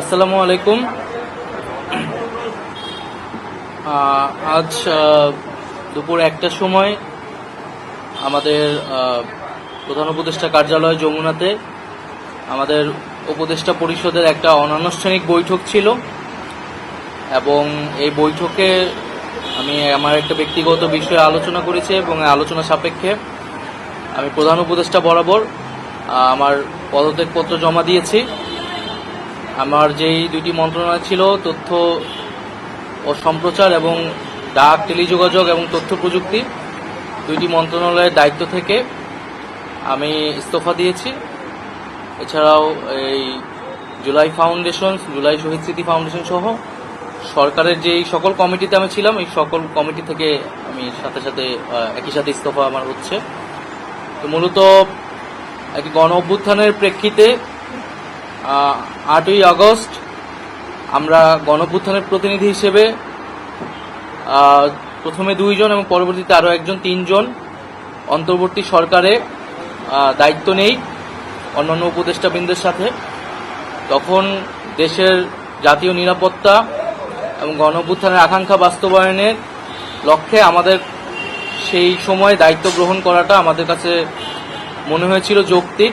আসসালামু আলাইকুম। আজ দুপুর একটার সময় আমাদের প্রধান উপদেষ্টা কার্যালয় যমুনাতে আমাদের উপদেষ্টা পরিষদের একটা অনানুষ্ঠানিক বৈঠক ছিল এবং এই বৈঠকে আমি আমার একটা ব্যক্তিগত বিষয়ে আলোচনা করেছি এবং আলোচনা সাপেক্ষে আমি প্রধান উপদেষ্টা বরাবর আমার পদত্যাগপত্র জমা দিয়েছি। আমার যেই দুটি মন্ত্রণালয় ছিল, তথ্য ও সম্প্রচার এবং ডাক, টেলিযোগাযোগ এবং তথ্য প্রযুক্তি, দুইটি মন্ত্রণালয়ের দায়িত্ব থেকে আমি ইস্তফা দিয়েছি। এছাড়াও এই জুলাই ফাউন্ডেশন, জুলাই শহীদ স্মৃতি ফাউন্ডেশন সহ সরকারের যেই সকল কমিটিতে আমি ছিলাম, এই সকল কমিটি থেকে আমি সাথে সাথে একই সাথে ইস্তফা আমার হচ্ছে। তো মূলত একটি গণ অভ্যুত্থানের প্রেক্ষিতে আটই আগস্ট আমরা গণপুত্থানের প্রতিনিধি হিসেবে প্রথমে দুইজন এবং পরবর্তীতে আরও একজন, তিনজন অন্তর্বর্তী সরকারে দায়িত্ব নেই অন্যান্য উপদেষ্টাবৃন্দের সাথে। তখন দেশের জাতীয় নিরাপত্তা এবং গণঅভ্যুত্থানের আকাঙ্ক্ষা বাস্তবায়নের লক্ষ্যে আমাদের সেই সময় দায়িত্ব গ্রহণ করাটা আমাদের কাছে মনে হয়েছিল যৌক্তিক।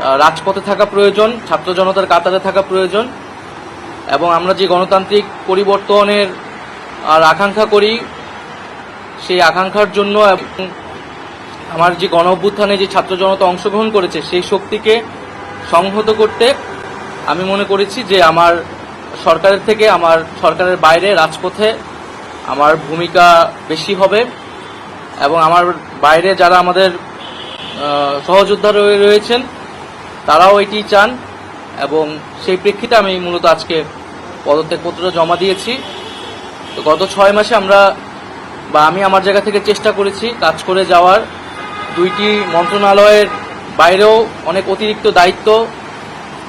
রাজপথে থাকা প্রয়োজন, ছাত্র জনতার কাতারে থাকা প্রয়োজন, এবং আমরা যে গণতান্ত্রিক পরিবর্তনের আর আকাঙ্ক্ষা করি, সেই আকাঙ্ক্ষার জন্য আমার যে গণ অভ্যুত্থানে যে ছাত্র জনতা অংশগ্রহণ করেছে, সেই শক্তিকে সংহত করতে আমি মনে করেছি যে আমার সরকারের থেকে, আমার সরকারের বাইরে রাজপথে আমার ভূমিকা বেশি হবে, এবং আমার বাইরে যারা আমাদের সহযোদ্ধা রয়ে- রয়েছেন তারাও এটি চান, এবং সেই প্রেক্ষিতে আমি মূলত আজকে পদত্যাগপত্রটা জমা দিয়েছি। তো গত ছয় মাসে আমরা বা আমি আমার জায়গা থেকে চেষ্টা করেছি কাজ করে যাওয়ার। দুইটি মন্ত্রণালয়ের বাইরেও অনেক অতিরিক্ত দায়িত্ব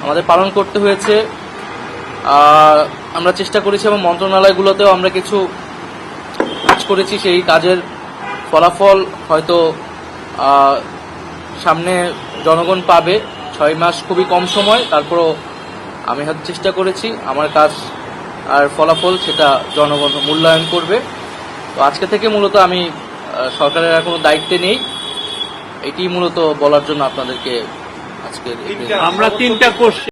আমাদের পালন করতে হয়েছে। আমরা চেষ্টা করেছি এবং মন্ত্রণালয়গুলোতেও আমরা কিছু কাজ করেছি, সেই কাজের ফলাফল হয়তো সামনে জনগণ পাবে। ছয় মাস খুবই কম সময় তারপরও আমি হয়তো চেষ্টা করেছি আমার কাজ আর ফলাফল সেটা জনগণ মূল্যায়ন করবে। তো আজকে থেকে মূলত আমি আহ, সরকারের আর কোনো দায়িত্বে নেই এটি মূলত বলার জন্য আপনাদেরকে আজকে আমরা তিনটা কোশ্চেন